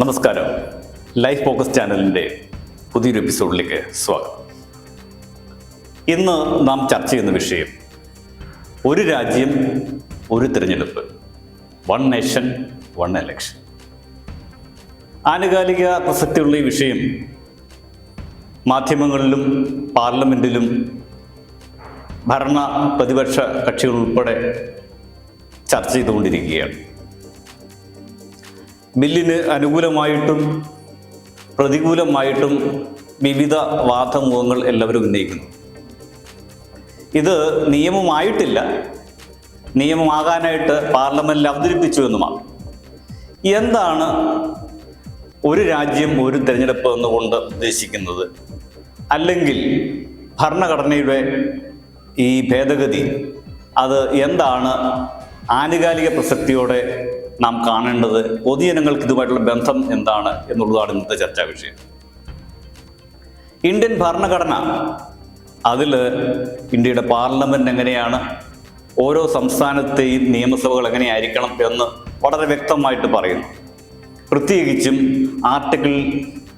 നമസ്കാരം. Life focus ചാനലിന്റെ പുതിയൊരു എപ്പിസോഡിലേക്ക് സ്വാഗതം. ഇന്ന് നാം ചർച്ച ചെയ്യുന്ന വിഷയം ഒരു രാജ്യം ഒരു തിരഞ്ഞെടുപ്പ് വൺ നേഷൻ വൺ എലക്ഷൻ ആനുകാലിക പ്രസക്തിയുള്ള ഈ വിഷയം മാധ്യമങ്ങളിലും പാർലമെന്റിലും ഭരണ പ്രതിപക്ഷ കക്ഷികൾ ഉൾപ്പെടെ ചർച്ച ചെയ്തുകൊണ്ടിരിക്കുകയാണ്. ബില്ലിന് അനുകൂലമായിട്ടും പ്രതികൂലമായിട്ടും വിവിധ വാദമുഖങ്ങൾ എല്ലാവരും ഉന്നയിക്കുന്നു. ഇത് നിയമമായിട്ടില്ല. നിയമമാകാനായിട്ട് പാർലമെന്റിൽ അവതരിപ്പിച്ചു എന്ന് മാത്രം എന്താണ് ഒരു രാജ്യം ഒരു തിരഞ്ഞെടുപ്പ് എന്നുകൊണ്ട് ഉദ്ദേശിക്കുന്നത്? അല്ലെങ്കിൽ ഭരണഘടനയുടെ ഈ ഭേദഗതി അത് എന്താണ് ആനുകാലിക പ്രസക്തിയോടെ നാം കാണേണ്ടത് പൊതുജനങ്ങൾക്ക് ഇതുമായിട്ടുള്ള ബന്ധം എന്താണ് എന്നുള്ളതാണ് ഇന്നത്തെ ചർച്ചാ വിഷയം. ഇന്ത്യൻ ഭരണഘടന അതിൽ ഇന്ത്യയുടെ പാർലമെന്റ് എങ്ങനെയാണ് ഓരോ സംസ്ഥാനത്തെയും നിയമസഭകൾ എങ്ങനെയായിരിക്കണം എന്ന് വളരെ വ്യക്തമായിട്ട് പറയുന്നു. പ്രത്യേകിച്ചും article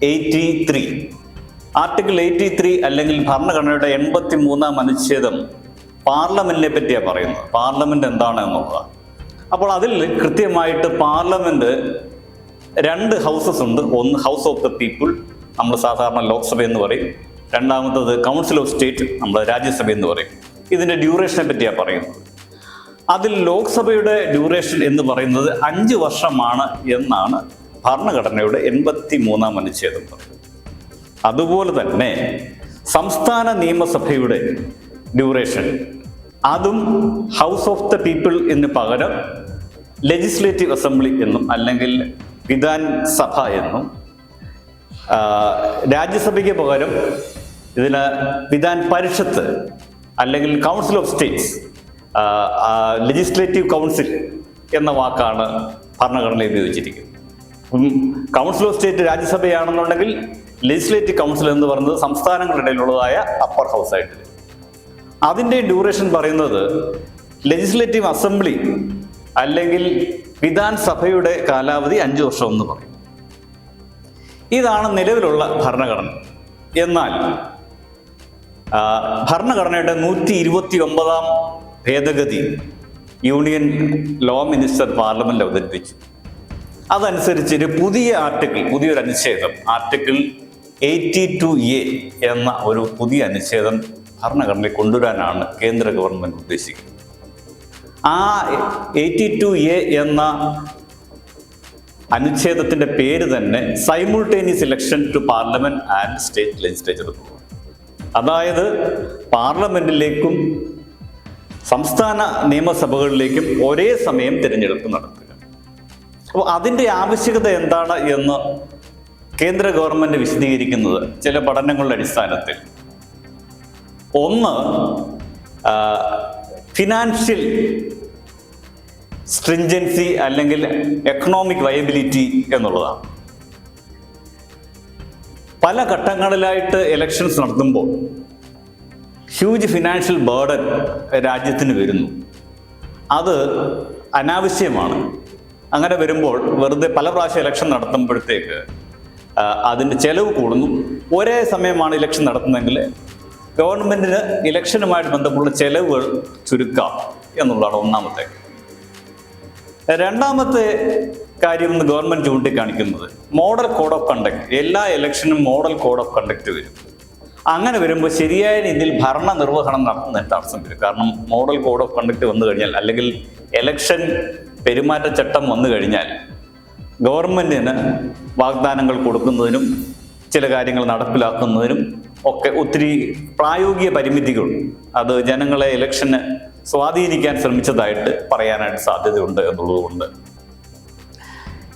eighty three. Article eighty three അല്ലെങ്കിൽ ഭരണഘടനയുടെ എൺപത്തി മൂന്നാം അനുച്ഛേദം പാർലമെന്റിനെ പറ്റിയാണ് പറയുന്നത്. പാർലമെന്റ് എന്താണ് എന്നുള്ളതാണ്. അപ്പോൾ അതിൽ കൃത്യമായിട്ട് പാർലമെന്റ് രണ്ട് ഹൗസസ് ഉണ്ട്. ഒന്ന് ഹൗസ് ഓഫ് ദ പീപ്പിൾ നമ്മൾ സാധാരണ ലോക്സഭ എന്ന് പറയും. രണ്ടാമത്തത് കൗൺസിൽ ഓഫ് സ്റ്റേറ്റ് നമ്മൾ രാജ്യസഭ എന്ന് പറയും. ഇതിന്റെ ഡ്യൂറേഷനെ പറ്റിയാണ് പറയുന്നത്. അതിൽ ലോക്സഭയുടെ ഡ്യൂറേഷൻ എന്ന് പറയുന്നത് അഞ്ച് വർഷമാണ് എന്നാണ് ഭരണഘടനയുടെ എൺപത്തി മൂന്നാം അനുച്ഛേദം പറയുന്നത്. അതുപോലെ തന്നെ സംസ്ഥാന നിയമസഭയുടെ ഡ്യൂറേഷൻ അതും ഹൗസ് ഓഫ് ദ പീപ്പിൾ എന്ന് പകരം ലെജിസ്ലേറ്റീവ് അസംബ്ലി എന്നും അല്ലെങ്കിൽ വിധാൻ സഭ എന്നും രാജ്യസഭയ്ക്ക് പകരം ഇതിന് വിധാൻ പരിഷത്ത് അല്ലെങ്കിൽ council of states legislative council എന്ന വാക്കാണ് ഭരണഘടനയിൽ ഉപയോഗിച്ചിരിക്കുന്നത് കൗൺസിൽ ഓഫ് സ്റ്റേറ്റ് രാജ്യസഭയാണെന്നുണ്ടെങ്കിൽ ലെജിസ്ലേറ്റീവ് കൗൺസിൽ എന്ന് പറയുന്നത് സംസ്ഥാനങ്ങളുടെ ഇടയിലുള്ളതായ അപ്പർ ഹൗസ് ആയിട്ട്. അതിന്റെ ഡ്യൂറേഷൻ പറയുന്നത് ലെജിസ്ലേറ്റീവ് അസംബ്ലി അല്ലെങ്കിൽ വിധാൻസഭയുടെ കാലാവധി അഞ്ച് വർഷം എന്ന് പറയും. ഇതാണ് നിലവിലുള്ള ഭരണഘടന. എന്നാൽ ഭരണഘടനയുടെ നൂറ്റി ഇരുപത്തി ഒമ്പതാം ഭേദഗതി യൂണിയൻ ലോ മിനിസ്റ്റർ പാർലമെന്റ് അവതരിപ്പിച്ചു. അതനുസരിച്ച് ഒരു പുതിയ ആർട്ടിക്കിൾ പുതിയൊരു അനുച്ഛേദം ആർട്ടിക്കിൾ എയ്റ്റി ടു എ എന്ന ഒരു പുതിയ അനുച്ഛേദം ഭരണഘടനയിൽ കൊണ്ടുവരാനാണ് കേന്ദ്ര ഗവൺമെന്റ് ഉദ്ദേശിക്കുന്നത്. ആ എയ്റ്റി ടു എ എന്ന അനുച്ഛേദത്തിന്റെ പേര് തന്നെ simultaneous election to parliament and state legislature അതായത് പാർലമെന്റിലേക്കും സംസ്ഥാന നിയമസഭകളിലേക്കും ഒരേ സമയം തിരഞ്ഞെടുപ്പ് നടത്തുക. അപ്പോൾ അതിന്റെ ആവശ്യകത എന്താണ് എന്ന് കേന്ദ്ര ഗവൺമെന്റ് വിശദീകരിക്കുന്നത് ചില പഠനങ്ങളുടെ അടിസ്ഥാനത്തിൽ. ഒന്ന് ഫിനാൻഷ്യൽ സ്ട്രിഞ്ചൻസി അല്ലെങ്കിൽ എക്കണോമിക് വയബിലിറ്റി എന്നുള്ളതാണ്. പല ഘട്ടങ്ങളിലായിട്ട് ഇലക്ഷൻസ് നടത്തുമ്പോൾ ഹ്യൂജ് ഫിനാൻഷ്യൽ ബേർഡൻ രാജ്യത്തിന് വരുന്നു. അത് അനാവശ്യമാണ്. അങ്ങനെ വരുമ്പോൾ വെറുതെ പല പ്രാവശ്യം ഇലക്ഷൻ നടത്തുമ്പോഴത്തേക്ക് അതിന്റെ ചെലവ് കൂടുന്നു. ഒരേ സമയമാണ് ഇലക്ഷൻ നടത്തുന്നതെങ്കിൽ ഗവൺമെന്റിന് ഇലക്ഷനുമായിട്ട് ബന്ധപ്പെട്ട ചെലവുകൾ ചുരുക്കാം എന്നുള്ളതാണ് ഒന്നാമത്തെ. രണ്ടാമത്തെ കാര്യം എന്ന് ഗവൺമെന്റ് ചൂണ്ടിക്കാണിക്കുന്നത് മോഡൽ കോഡ് ഓഫ് കണ്ടക്ട്. എല്ലാ ഇലക്ഷനും മോഡൽ കോഡ് ഓഫ് കണ്ടക്ട് വരും. അങ്ങനെ വരുമ്പോൾ ശരിയായ രീതിയിൽ ഭരണ നിർവഹണം നടത്തുന്നതിന് തടസ്സം വരും. കാരണം മോഡൽ കോഡ് ഓഫ് കണ്ടക്ട് വന്നു കഴിഞ്ഞാൽ അല്ലെങ്കിൽ ഇലക്ഷൻ പെരുമാറ്റച്ചട്ടം വന്നു കഴിഞ്ഞാൽ ഗവൺമെന്റിന് വാഗ്ദാനങ്ങൾ കൊടുക്കുന്നതിനും ചില കാര്യങ്ങൾ നടപ്പിലാക്കുന്നതിനും ഒക്കെ ഒത്തിരി പ്രായോഗിക പരിമിതികൾ അത് ജനങ്ങളെ ഇലക്ഷന് സ്വാധീനിക്കാൻ ശ്രമിച്ചതായിട്ട് പറയാനായിട്ട് സാധ്യതയുണ്ട് എന്നുള്ളതുകൊണ്ട്.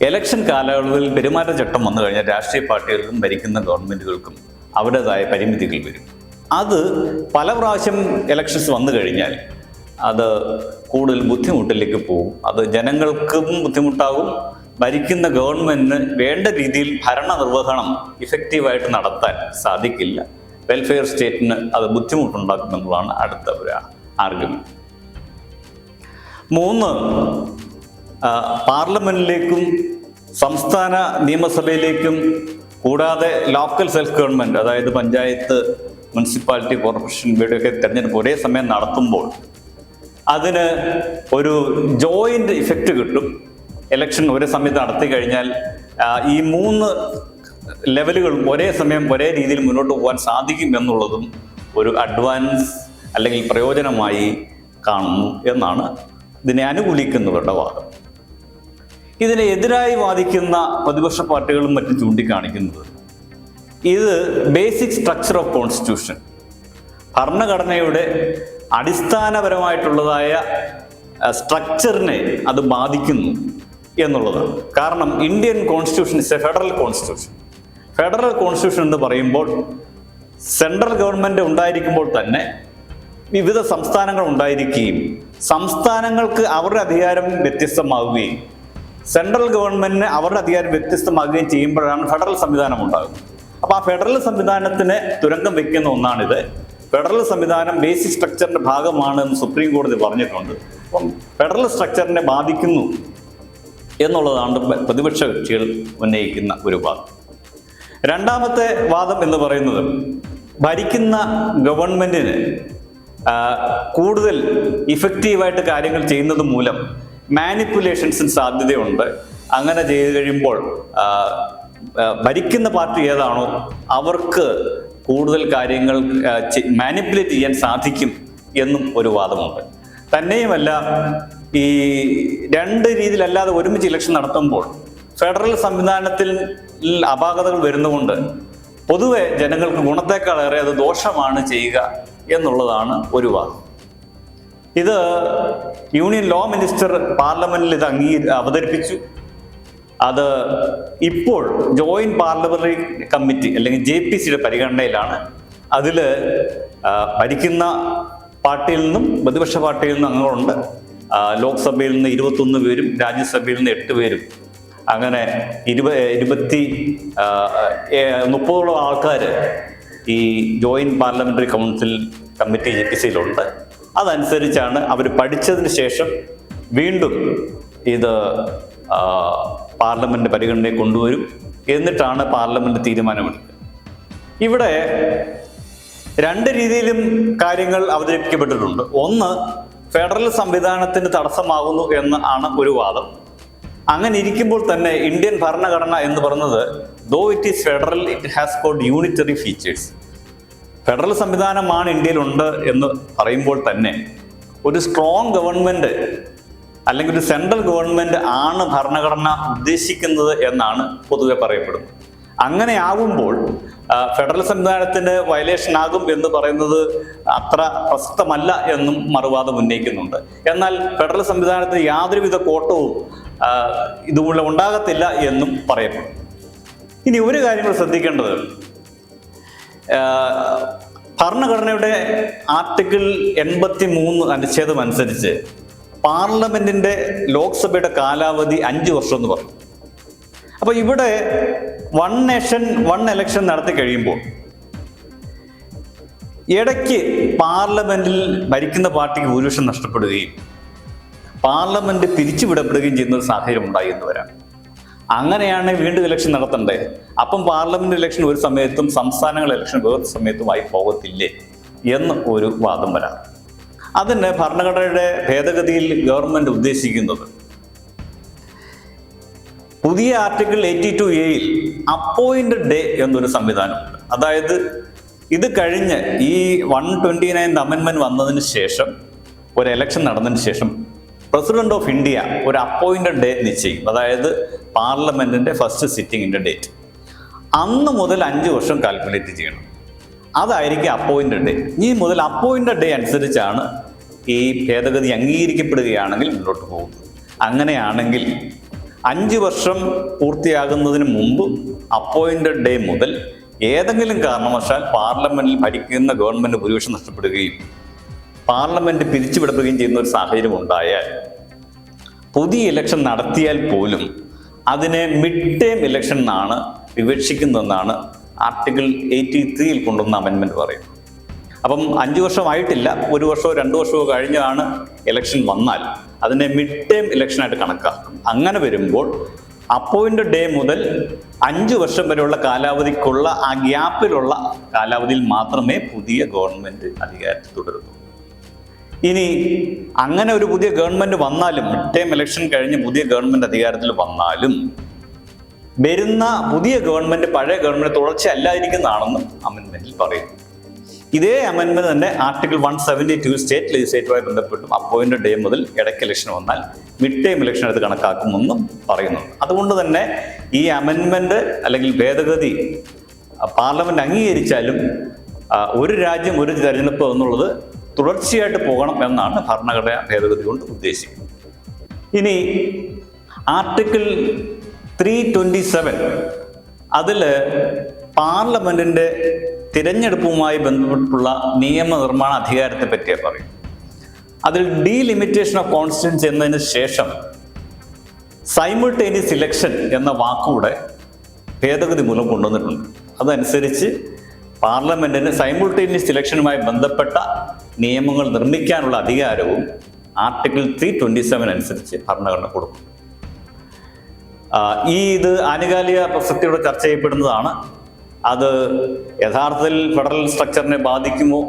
ഇലക്ഷൻ കാലയളവിൽ പെരുമാറ്റച്ചട്ടം വന്നു കഴിഞ്ഞാൽ രാഷ്ട്രീയ പാർട്ടികൾക്കും ഭരിക്കുന്ന ഗവൺമെന്റുകൾക്കും അവരുടേതായ പരിമിതികൾ വരും. അത് പല പ്രാവശ്യം ഇലക്ഷൻസ് വന്നു കഴിഞ്ഞാൽ അത് കൂടുതൽ ബുദ്ധിമുട്ടിലേക്ക് പോകും. അത് ജനങ്ങൾക്കും ബുദ്ധിമുട്ടാകും. ഭരിക്കുന്ന ഗവൺമെന്റിന് വേണ്ട രീതിയിൽ ഭരണനിർവഹണം ഇഫക്റ്റീവായിട്ട് നടത്താൻ സാധിക്കില്ല. വെൽഫെയർ സ്റ്റേറ്റിന് അത് ബുദ്ധിമുട്ടുണ്ടാക്കുമെന്നുള്ളതാണ് അടുത്ത ഒരു ആർഗ്യുമെന്റ് മൂന്ന് പാർലമെന്റിലേക്കും സംസ്ഥാന നിയമസഭയിലേക്കും കൂടാതെ ലോക്കൽ സെൽഫ് ഗവൺമെന്റ് അതായത് പഞ്ചായത്ത് മുനിസിപ്പാലിറ്റി കോർപ്പറേഷൻ ഇവയുടെയൊക്കെ തിരഞ്ഞെടുപ്പ് ഒരേ സമയം നടത്തുമ്പോൾ അതിന് ഒരു ജോയിന്റ് ഇഫക്റ്റ് കിട്ടും. ഇലക്ഷൻ ഒരു സമയത്ത് നടത്തി കഴിഞ്ഞാൽ ഈ മൂന്ന് ലെവലുകളും ഒരേ സമയം ഒരേ രീതിയിൽ മുന്നോട്ട് പോകാൻ സാധിക്കും എന്നുള്ളതും ഒരു അഡ്വാൻസ് അല്ലെങ്കിൽ പ്രയോജനമായി കാണുന്നു എന്നാണ് ഇതിനെ അനുകൂലിക്കുന്നവരുടെ വാദം. ഇതിനെ എതിരായി വാദിക്കുന്ന പ്രതിപക്ഷ പാർട്ടികളും മറ്റും ചൂണ്ടിക്കാണിക്കുന്നത് ഇത് ബേസിക് സ്ട്രക്ചർ ഓഫ് കോൺസ്റ്റിറ്റ്യൂഷൻ ഭരണഘടനയുടെ അടിസ്ഥാനപരമായിട്ടുള്ളതായ സ്ട്രക്ചറിനെ അത് ബാധിക്കുന്നു. എന്നുള്ളതാണ്. കാരണം Indian constitution is a federal constitution federal constitution എന്ന് പറയുമ്പോൾ സെൻട്രൽ ഗവൺമെന്റ് ഉണ്ടായിരിക്കുമ്പോൾ തന്നെ വിവിധ സംസ്ഥാനങ്ങൾ ഉണ്ടായിരിക്കുകയും സംസ്ഥാനങ്ങൾക്ക് അവരുടെ അധികാരം വ്യത്യസ്തമാവുകയും സെൻട്രൽ ഗവൺമെന്റിന് അവരുടെ അധികാരം വ്യത്യസ്തമാകുകയും ചെയ്യുമ്പോഴാണ് ഫെഡറൽ സംവിധാനം ഉണ്ടാകുന്നത്. അപ്പോൾ ആ ഫെഡറൽ സംവിധാനത്തിന് തുരങ്കം വെക്കുന്ന ഒന്നാണിത്. ഫെഡറൽ സംവിധാനം ബേസിക് സ്ട്രക്ചറിന്റെ ഭാഗമാണ് എന്ന് സുപ്രീം കോടതി പറഞ്ഞിട്ടുണ്ട്. അപ്പം ഫെഡറൽ സ്ട്രക്ചറിനെ ബാധിക്കുന്നു. എന്നുള്ളതാണ് പ്രതിപക്ഷ കക്ഷികൾ ഉന്നയിക്കുന്ന ഒരു വാദം. രണ്ടാമത്തെ വാദം എന്ന് പറയുന്നത് ഭരിക്കുന്ന ഗവൺമെന്റിന് കൂടുതൽ ഇഫക്റ്റീവായിട്ട് കാര്യങ്ങൾ ചെയ്യുന്നത് മൂലം മാനിപ്പുലേഷൻസിന് സാധ്യതയുണ്ട്. അങ്ങനെ ചെയ്തു കഴിയുമ്പോൾ ഭരിക്കുന്ന പാർട്ടി ഏതാണോ അവർക്ക് കൂടുതൽ കാര്യങ്ങൾ മാനിപ്പുലേറ്റ് ചെയ്യാൻ സാധിക്കും എന്നും ഒരു വാദമുണ്ട്. തന്നെയുമല്ല ഈ രണ്ട് രീതിയിലല്ലാതെ ഒരുമിച്ച് ഇലക്ഷൻ നടത്തുമ്പോൾ ഫെഡറൽ സംവിധാനത്തിൽ അപാകതകൾ വരുന്നതുകൊണ്ട് പൊതുവെ ജനങ്ങൾക്ക് ഗുണത്തെക്കാളേറെ അത് ദോഷമാണ് ചെയ്യുക എന്നുള്ളതാണ് ഒരു വാദം. ഇത് യൂണിയൻ ലോ മിനിസ്റ്റർ പാർലമെന്റിൽ ഇത് അംഗീ അവതരിപ്പിച്ചു. അത് ഇപ്പോൾ ജോയിന്റ് പാർലമെന്ററി കമ്മിറ്റി അല്ലെങ്കിൽ ജെ പി സിയുടെ പരിഗണനയിലാണ്. അതിൽ ഭരിക്കുന്ന പാർട്ടിയിൽ നിന്നും പ്രതിപക്ഷ പാർട്ടിയിൽ നിന്നും അംഗങ്ങളുണ്ട്. ലോക്സഭയിൽ നിന്ന് ഇരുപത്തൊന്ന് പേരും രാജ്യസഭയിൽ നിന്ന് എട്ട് പേരും. അങ്ങനെ ഇരുപ ഇരുപത്തി മുപ്പതോളം ആൾക്കാർ ഈ joint parliamentary council committee J P സിയിലുണ്ട്. അതനുസരിച്ചാണ് അവർ പഠിച്ചതിന് ശേഷം വീണ്ടും ഇത് പാർലമെന്റ് പരിഗണനയിൽ കൊണ്ടുവരും എന്നിട്ടാണ് പാർലമെന്റ് തീരുമാനമെടുക്കുക. ഇവിടെ രണ്ട് രീതിയിലും കാര്യങ്ങൾ അവതരിപ്പിക്കപ്പെട്ടിട്ടുണ്ട്. ഒന്ന് ഫെഡറൽ സംവിധാനത്തിന് തടസ്സമാകുന്നു എന്ന് ആണ് ഒരു വാദം. അങ്ങനെ ഇരിക്കുമ്പോൾ തന്നെ ഇന്ത്യൻ ഭരണഘടന എന്ന് പറയുന്നത് though it is federal it has got unitary features federal സംവിധാനമാണ് ഇന്ത്യയിലുണ്ട് എന്ന് പറയുമ്പോൾ തന്നെ ഒരു സ്ട്രോങ് ഗവൺമെന്റ് അല്ലെങ്കിൽ ഒരു സെൻട്രൽ ഗവൺമെന്റ് ആണ് ഭരണഘടന ഉദ്ദേശിക്കുന്നത് എന്നാണ് പൊതുവെ പറയപ്പെടുന്നത്. അങ്ങനെ ആകുമ്പോൾ ഫെഡറൽ സംവിധാനത്തിന് വയലേഷൻ ആകും എന്ന് പറയുന്നത് അത്ര പ്രസക്തമല്ല എന്നും മറുവാദം ഉന്നയിക്കുന്നുണ്ട്. എന്നാൽ ഫെഡറൽ സംവിധാനത്തിന് യാതൊരുവിധ കോട്ടവും ഇതുപോലെ ഉണ്ടാകത്തില്ല എന്നും പറയപ്പെടും ഇനി ഒരു കാര്യം ശ്രദ്ധിക്കേണ്ടത് ഭരണഘടനയുടെ ആർട്ടിക്കിൾ എൺപത്തി മൂന്ന് അനുച്ഛേദം അനുസരിച്ച് പാർലമെന്റിന്റെ ലോക്സഭയുടെ കാലാവധി അഞ്ച് വർഷം എന്ന് പറഞ്ഞു. അപ്പൊ ഇവിടെ വൺ നേഷൻ വൺ എലക്ഷൻ നടത്തി കഴിയുമ്പോൾ ഇടയ്ക്ക് പാർലമെന്റിൽ ഭരിക്കുന്ന പാർട്ടിക്ക് ഭൂരിപക്ഷം നഷ്ടപ്പെടുകയും പാർലമെന്റ് പിരിച്ചുവിടപ്പെടുകയും ചെയ്യുന്ന ഒരു സാഹചര്യം ഉണ്ടായി എന്ന് വരാം. അങ്ങനെയാണ് വീണ്ടും ഇലക്ഷൻ നടത്തണ്ടേ? അപ്പം പാർലമെന്റ് ഇലക്ഷൻ ഒരു സമയത്തും സംസ്ഥാനങ്ങൾ ഇലക്ഷൻ വേറെ സമയത്തുമായി പോകത്തില്ലേ എന്ന് ഒരു വാദം വരാം. അതിന് ഭരണഘടനയുടെ ഭേദഗതിയിൽ ഗവൺമെന്റ് ഉദ്ദേശിക്കുന്നത് പുതിയ ആർട്ടിക്കിൾ എയ്റ്റി ടു എയിൽ അപ്പോയിന്റഡ് ഡേ എന്നൊരു സംവിധാനമുണ്ട് അതായത് ഇത് കഴിഞ്ഞ് ഈ വൺ ട്വന്റി നയൻ അമെൻമെന്റ് വന്നതിന് ശേഷം ഒരു എലക്ഷൻ നടന്നതിന് ശേഷം പ്രസിഡന്റ് ഓഫ് ഇന്ത്യ ഒരു അപ്പോയിന്റഡ് ഡേ നിശ്ചയിക്കും. അതായത് പാർലമെന്റിന്റെ ഫസ്റ്റ് സിറ്റിംഗിന്റെ ഡേറ്റ് അന്ന് മുതൽ അഞ്ച് വർഷം കാൽക്കുലേറ്റ് ചെയ്യണം. അതായിരിക്കും അപ്പോയിന്റഡ് ഡേ ഇനി മുതൽ അപ്പോയിന്റഡ് ഡേ അനുസരിച്ചാണ് ഈ ഭേദഗതി അംഗീകരിക്കപ്പെടുകയാണെങ്കിൽ മുന്നോട്ട് പോകുന്നത്. അങ്ങനെയാണെങ്കിൽ അഞ്ച് വർഷം പൂർത്തിയാകുന്നതിന് മുമ്പ് അപ്പോയിന്റഡ് ഡേ മുതൽ ഏതെങ്കിലും കാരണവശാൽ പാർലമെന്റിൽ ഭരിക്കുന്ന ഗവൺമെന്റ് ഭൂരിപക്ഷം നഷ്ടപ്പെടുകയും പാർലമെന്റ് പിരിച്ചുവിടപ്പെടുകയും ചെയ്യുന്ന ഒരു സാഹചര്യം ഉണ്ടായാൽ പുതിയ ഇലക്ഷൻ നടത്തിയാൽ പോലും അതിനെ മിഡ് ടേം ഇലക്ഷൻ എന്നാണ് വിവക്ഷിക്കുന്നതെന്നാണ് ആർട്ടിക്കിൾ എയ്റ്റി ത്രീയിൽ കൊണ്ടുവന്ന അമെൻമെന്റ് പറയുന്നത്. അപ്പം അഞ്ച് വർഷമായിട്ടില്ല. ഒരു വർഷമോ രണ്ട് വർഷമോ കഴിഞ്ഞാണ് ഇലക്ഷൻ വന്നാൽ. അതിനെ മിഡ് ടേം ഇലക്ഷനായിട്ട് കണക്കാക്കും. അങ്ങനെ വരുമ്പോൾ അപ്പോയിന്റ് ഡേ മുതൽ അഞ്ച് വർഷം വരെയുള്ള കാലാവധിക്കുള്ള ആ ഗ്യാപ്പിലുള്ള കാലാവധിയിൽ മാത്രമേ പുതിയ ഗവൺമെന്റ് അധികാരത്തിൽ തുടരുന്നു. ഇനി അങ്ങനെ ഒരു പുതിയ ഗവൺമെന്റ് വന്നാലും മിഡ് ടേം ഇലക്ഷൻ കഴിഞ്ഞ് പുതിയ ഗവൺമെന്റ് അധികാരത്തിൽ വന്നാലും വരുന്ന പുതിയ ഗവൺമെന്റ് പഴയ ഗവൺമെന്റ് തുടർച്ചയല്ലായിരിക്കുന്നതാണെന്നും അമെന്റ്മെന്റിൽ പറയുന്നു. ഇതേ അമെന്റ്മെന്റ് തന്നെ article one seventy two state ലെജിസ്ലേറ്ററുമായി ബന്ധപ്പെട്ടും അപ്പോയിന്റ് ഡേ മുതൽ ഇടയ്ക്ക് ഇലക്ഷൻ വന്നാൽ മിഡ് ടൈം ഇലക്ഷൻ എടുത്ത് കണക്കാക്കുമെന്നും പറയുന്നുണ്ട്. അതുകൊണ്ട് തന്നെ ഈ അമെന്റ്മെന്റ് അല്ലെങ്കിൽ ഭേദഗതി പാർലമെന്റ് അംഗീകരിച്ചാലും ഒരു രാജ്യം ഒരു തെരഞ്ഞെടുപ്പ് എന്നുള്ളത് തുടർച്ചയായിട്ട് പോകണം എന്നാണ് ഭരണഘടനാ ഭേദഗതി കൊണ്ട് ഉദ്ദേശിക്കുന്നത്. ഇനി ആർട്ടിക്കിൾ ത്രീ ട്വന്റി സെവൻ അതിൽ പാർലമെന്റിന്റെ തിരഞ്ഞെടുപ്പുമായി ബന്ധപ്പെട്ടുള്ള നിയമനിർമ്മാണ അധികാരത്തെ പറ്റിയാണ് പറയും. അതിൽ ഡീലിമിറ്റേഷൻ ഓഫ് കോൺസ്റ്റിറ്റ്യൻസ് എന്നതിന് ശേഷം സൈമിൾട്ടേനിയസ് ഇലക്ഷൻ എന്ന വാക്കുകൂടെ ഭേദഗതി മൂലം കൊണ്ടുവന്നിട്ടുണ്ട്. അതനുസരിച്ച് പാർലമെന്റിന് സൈമിൾട്ടേനിയസ് ഇലക്ഷനുമായി ബന്ധപ്പെട്ട നിയമങ്ങൾ നിർമ്മിക്കാനുള്ള അധികാരവും ആർട്ടിക്കിൾ ത്രീ ട്വന്റി സെവൻ അനുസരിച്ച് ഭരണഘടന കൊടുക്കും. ഈ ഇത് ആനുകാലിക പ്രസക്തിയോടെ ചർച്ച ചെയ്യപ്പെടുന്നതാണ്. അത് യഥാർത്ഥത്തിൽ ഫെഡറൽ സ്ട്രക്ചറിനെ ബാധിക്കുമോ?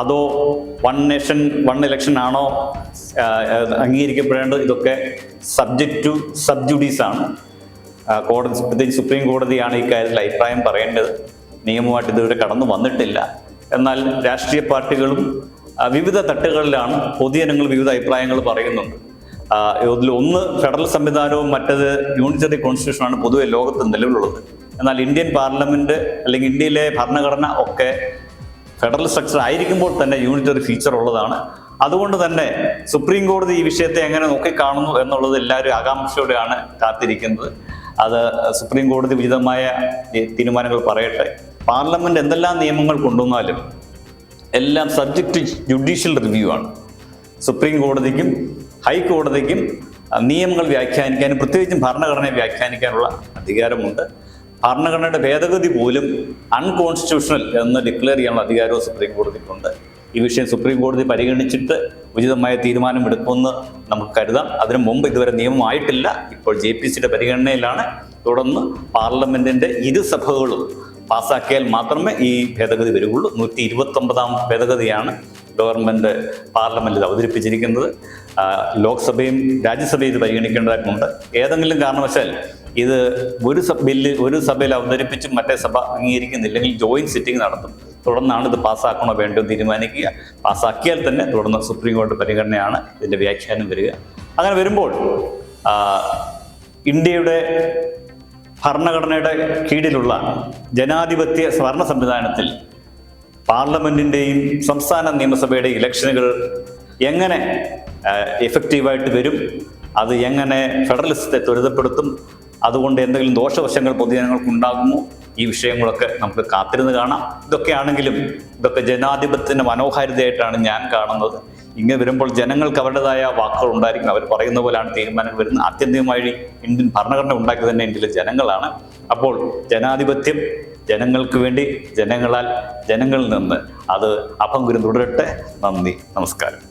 അതോ വൺ നേഷൻ വൺ ഇലക്ഷൻ ആണോ അംഗീകരിക്കപ്പെടേണ്ടത്? ഇതൊക്കെ സബ്ജക്റ്റ് ടു സബ്ജുഡീസ് ആണ്. കോടതി പ്രത്യേകിച്ച് സുപ്രീം കോടതിയാണ് ഈ കാര്യത്തിൽ അഭിപ്രായം പറയേണ്ടത്. നിയമമായിട്ട് ഇതുവരെ കടന്നു വന്നിട്ടില്ല. എന്നാൽ രാഷ്ട്രീയ പാർട്ടികളും വിവിധ തട്ടുകളിലാണ് പൊതുജനങ്ങൾ വിവിധ അഭിപ്രായങ്ങൾ പറയുന്നുണ്ട്. ഇതിൽ ഒന്ന് ഫെഡറൽ സംവിധാനവും മറ്റത് യൂണിറ്ററി കോൺസ്റ്റിറ്റ്യൂഷനാണ് പൊതുവെ ലോകത്ത് നിലവിലുള്ളത്. എന്നാൽ ഇന്ത്യൻ പാർലമെന്റ് അല്ലെങ്കിൽ ഇന്ത്യയിലെ ഭരണഘടന ഒക്കെ ഫെഡറൽ സ്ട്രക്ചർ ആയിരിക്കുമ്പോൾ തന്നെ യൂണിറ്ററി ഫീച്ചർ ഉള്ളതാണ്. അതുകൊണ്ട് തന്നെ സുപ്രീം കോടതി ഈ വിഷയത്തെ എങ്ങനെ നോക്കിക്കാണുന്നു എന്നുള്ളത് എല്ലാവരും ആകാംക്ഷയോടെയാണ് കാത്തിരിക്കുന്നത്. അത് സുപ്രീം കോടതി വിഹിതമായ തീരുമാനങ്ങൾ പറയട്ടെ. പാർലമെന്റ് എന്തെല്ലാം നിയമങ്ങൾ കൊണ്ടുവന്നാലും എല്ലാം സബ്ജക്റ്റ് ജുഡീഷ്യൽ റിവ്യൂ ആണ്. സുപ്രീം കോടതിക്കും ഹൈക്കോടതിക്കും നിയമങ്ങൾ വ്യാഖ്യാനിക്കാനും പ്രത്യേകിച്ചും ഭരണഘടനയെ വ്യാഖ്യാനിക്കാനുള്ള അധികാരമുണ്ട്. ഭരണഘടനയുടെ ഭേദഗതി പോലും അൺകോൺസ്റ്റിറ്റ്യൂഷണൽ എന്ന് ഡിക്ലെയർ ചെയ്യാനുള്ള അധികാരവും സുപ്രീം കോടതിക്കുണ്ട് ഈ വിഷയം സുപ്രീം കോടതി പരിഗണിച്ചിട്ട് ഉചിതമായ തീരുമാനമെടുക്കുമെന്ന് നമുക്ക് കരുതാം. അതിനു മുമ്പ് ഇതുവരെ നിയമമായിട്ടില്ല. ഇപ്പോൾ ജെ പി സിയുടെ പരിഗണനയിലാണ്. തുടർന്ന് പാർലമെന്റിന്റെ ഇരു സഭകളും പാസ്സാക്കിയാൽ മാത്രമേ ഈ ഭേദഗതി വരികയുള്ളൂ. നൂറ്റി ഇരുപത്തി ഒമ്പതാം ഭേദഗതിയാണ് ഗവൺമെന്റ് പാർലമെന്റിൽ അവതരിപ്പിച്ചിരിക്കുന്നത്. ലോക്സഭയും രാജ്യസഭയും ഇത് പരിഗണിക്കേണ്ടതായിട്ടുണ്ട്. ഏതെങ്കിലും കാരണവശാൽ ഇത് ഒരു ബില്ല് ഒരു സഭയിൽ അവതരിപ്പിച്ചും മറ്റേ സഭ അംഗീകരിക്കുന്നില്ലെങ്കിൽ ജോയിന്റ് സിറ്റിംഗ് നടത്തും. തുടർന്നാണ് ഇത് പാസ്സാക്കണോ വേണ്ടോ തീരുമാനിക്കുക. പാസ്സാക്കിയാൽ തന്നെ തുടർന്ന് സുപ്രീം കോടതി പരിഗണനയാണ് ഇതിന്റെ വ്യാഖ്യാനം വരിക. അങ്ങനെ വരുമ്പോൾ ഇന്ത്യയുടെ ഭരണഘടനയുടെ കീഴിലുള്ള ജനാധിപത്യ ഭരണ സംവിധാനത്തിൽ പാർലമെന്റിന്റെയും സംസ്ഥാന നിയമസഭയുടെയും ഇലക്ഷനുകൾ എങ്ങനെ എഫക്റ്റീവായിട്ട് വരും അത് എങ്ങനെ ഫെഡറലിസത്തെ ത്വരിതപ്പെടുത്തും അതുകൊണ്ട് എന്തെങ്കിലും ദോഷവശങ്ങൾ പൊതുജനങ്ങൾക്ക് ഉണ്ടാകുമോ ഈ വിഷയങ്ങളൊക്കെ നമുക്ക് കാത്തിരുന്ന് കാണാം. ഇതൊക്കെയാണെങ്കിലും ഇതൊക്കെ ജനാധിപത്യത്തിന്റെ മനോഹാരിതയായിട്ടാണ് ഞാൻ കാണുന്നത്. ഇങ്ങനെ വരുമ്പോൾ ജനങ്ങൾക്ക് അവരുടേതായ വാക്കുകൾ ഉണ്ടായിരിക്കും. അവർ പറയുന്ന പോലെയാണ് തീരുമാനങ്ങൾ വരുന്നത്. ആത്യന്തികമായി ഇന്ത്യൻ ഭരണഘടന ഉണ്ടാക്കി തന്നെ ഇന്ത്യയിലെ ജനങ്ങളാണ്. അപ്പോൾ ജനാധിപത്യം ജനങ്ങൾക്ക് വേണ്ടി ജനങ്ങളാൽ ജനങ്ങളിൽ നിന്ന് അത് അഭംഗുരം തുടരട്ടെ. നന്ദി നമസ്കാരം.